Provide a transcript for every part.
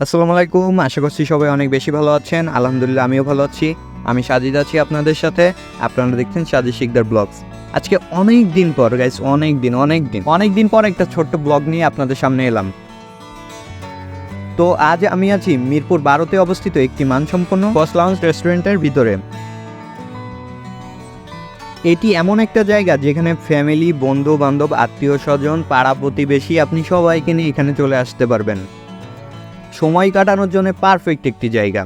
আসসালামু আলাইকুম, আশা করছি সবাই অনেক বেশি ভালো আছেন। আলহামদুলিল্লাহ, আমিও ভালো আছি। আমি সাজিদ আছি আপনাদের সাথে। আপনারা দেখছেন সাজিদ শিকদার ব্লগস। আজকে অনেক দিন পর গাইস অনেক দিন অনেক দিন অনেক দিন পর একটা ছোট্ট ব্লগ নিয়ে আপনাদের সামনে এলাম। তো আজ আমি আছি মিরপুর বারোতে অবস্থিত একটি মানসম্পন্ন ফার্স্ট লাউন্স রেস্টুরেন্টের ভিতরে। এটি এমন একটা জায়গা যেখানে ফ্যামিলি বন্ধু বান্ধব আত্মীয় স্বজন পাড়া প্রতিবেশী আপনি সবাইকে নিয়ে এখানে চলে আসতে পারবেন। সময় কাটানোর জন্য পারফেক্ট একটি জায়গা।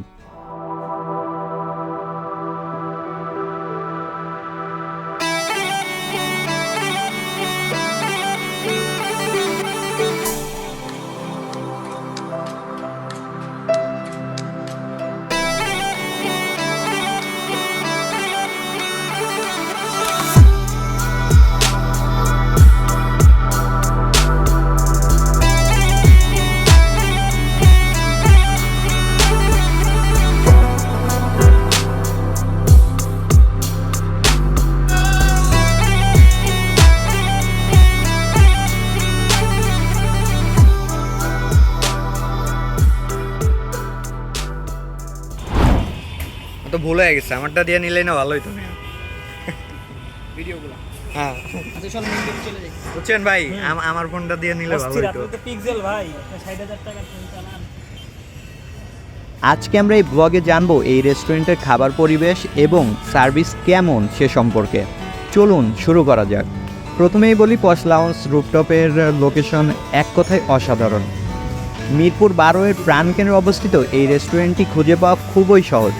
তো ভুল হয়ে গেছে আমারটা দিয়ে নিলেই না ভালোই তো ভিডিওগুলো। হ্যাঁ। আচ্ছা বুঝছেন ভাই আম- আমার ফোনটা দিয়ে নিলে ভালো হতো পিক্সেল ভাই ষাট হাজার টাকার ফোন চালান। আজকে আমরা এই ব্লগে জানব এই রেস্টুরেন্টের খাবার পরিবেশ এবং সার্ভিস কেমন সে সম্পর্কে। চলুন শুরু করা যাক। প্রথমেই বলি পশ লাউন্স রুপটপের লোকেশন এক কথায় অসাধারণ। মিরপুর বারো এর প্রাণকেন্দ্রে অবস্থিত এই রেস্টুরেন্টটি খুঁজে পাওয়া খুবই সহজ।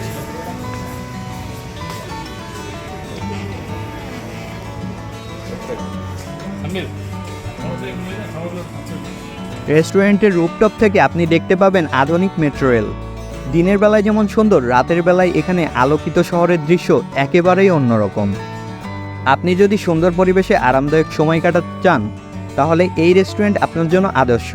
রেস্টুরেন্টের রুপটপ থেকে আপনি দেখতে পাবেন আধুনিক মেট্রো রেল। দিনের বেলায় যেমন সুন্দর, রাতের বেলায় এখানে আলোকিত শহরের দৃশ্য একেবারেই অন্যরকম। আপনি যদি সুন্দর পরিবেশে আরামদায়ক সময় কাটাতে চান, তাহলে এই রেস্টুরেন্ট আপনার জন্য আদর্শ।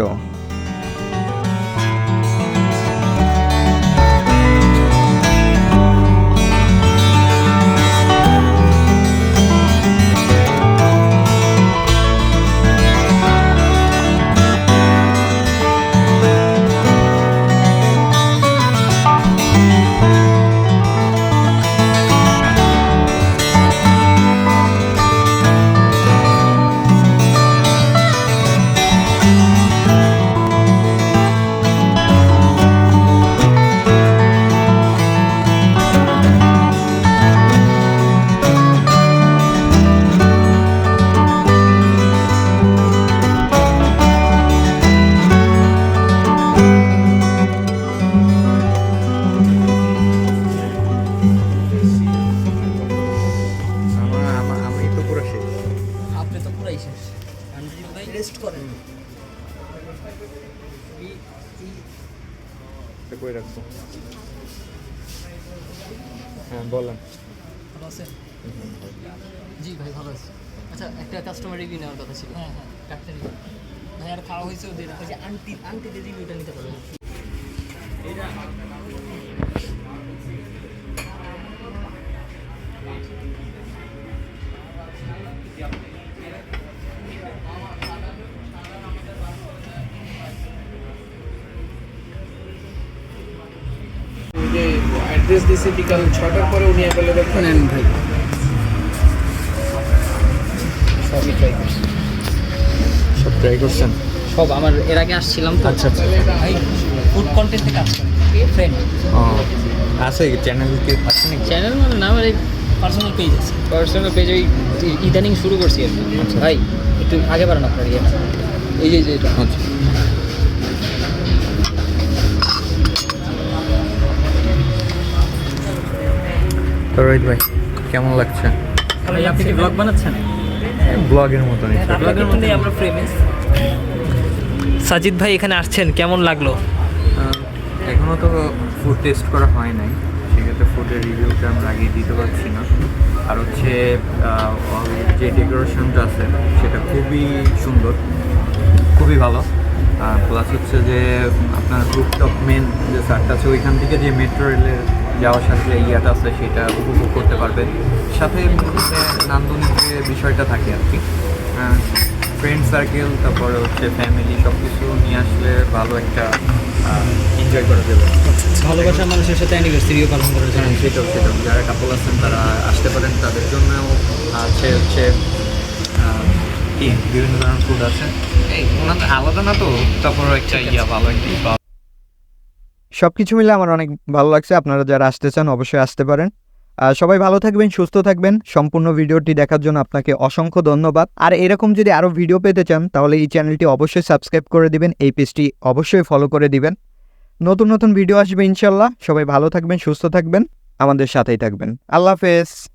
রেস্ট করেন। কই রাখব হ্যাঁ বলেন। ভালো আছেন? জি ভাই ভালো আছি। আচ্ছা একটা কাস্টমার রিভিউ নেওয়ার কথা ছিল। হ্যাঁ হ্যাঁ। ডাক্তার ভাই আর খাওয়া হয়েছে ওদের? ওই যে আন্টি আন্টিদের রিভিউটা নিতে পারবেন? অ্যাড্রেস দিয়েছে বিকাল ছটার পরে উনি অ্যাভেলেবেল নেন ভাই। সবই ট্রাই করছি। সব ট্রাই করছেন? সব আমার এর আগে আসছিলাম তো। আচ্ছা, আচ্ছা। ভাই ফুড কন্টেন্টে কাজ করে ফ্রেন্ড আছে চ্যানেল কি আছে চ্যানেল মানে না আমার এই পার্সোনাল পেজ আছে। পার্সোনাল পেজ ওই ইদানিং শুরু করছি আর কি। আচ্ছা। ভাই একটু আগে বাড়ান আপনার ইয়ে এই যে এই যে এটা। আচ্ছা। তো রোহিত ভাই কেমন লাগছে? ভাই আপনি কি ব্লগ বানাচ্ছেন? ব্লগের মতনই। ব্লগের মধ্যে আমরা ফ্রেমে সাজিদ ভাই এখানে আসছেন কেমন লাগল? এখনও তো ফুড টেস্ট করা হয় নাই। সেক্ষেত্রে ফুডের রিভিউটা আমরা আগে দিতে পারছি না। আর হচ্ছে যে ডেকোরেশনটা আছে সেটা খুবই সুন্দর খুবই ভালো। প্লাস হচ্ছে যে আপনার রুপটপ মেন যে সারটা আছে ওইখান থেকে যে মেট্রো রেলের যাওয়ার সাথে যে ইয়াটা আছে সেটা উপভোগ করতে পারবেন সাথে নান্দনিক যে বিষয়টা থাকে আর কি ফ্রেন্ড সার্কেল তারপরে হচ্ছে ফ্যামিলি সব কিছু নিয়ে আসলে ভালো একটা এনজয় করা যাবে। ভালোবাসার মানুষের সাথে অ্যানিভার্সারিও পালন করা যায় হ্যাঁ সেটাও সেটাও। যারা কাপল আছেন তারা আসতে পারেন তাদের জন্যও আছে হচ্ছে কি বিভিন্ন ধরনের ফুড আছে। এই ওনাদের আলাদা না তো? তারপর একটা ইয়া ভালো একটা সব কিছু মিলে আমার অনেক ভালো লাগছে। আপনারা যারা আসতে চান, অবশ্যই আসতে পারেন। সবাই ভালো থাকবেন, সুস্থ থাকবেন। সম্পূর্ণ ভিডিওটি দেখার জন্য আপনাকে অসংখ্য ধন্যবাদ। আর এরকম যদি আরও ভিডিও পেতে চান, তাহলে এই চ্যানেলটি অবশ্যই সাবস্ক্রাইব করে দিবেন, এই পেজটি অবশ্যই ফলো করে দিবেন। নতুন নতুন ভিডিও আসবে ইনশাল্লাহ। সবাই ভালো থাকবেন, সুস্থ থাকবেন। আমাদের সাথেই থাকবেন। আল্লাহ হাফেজ।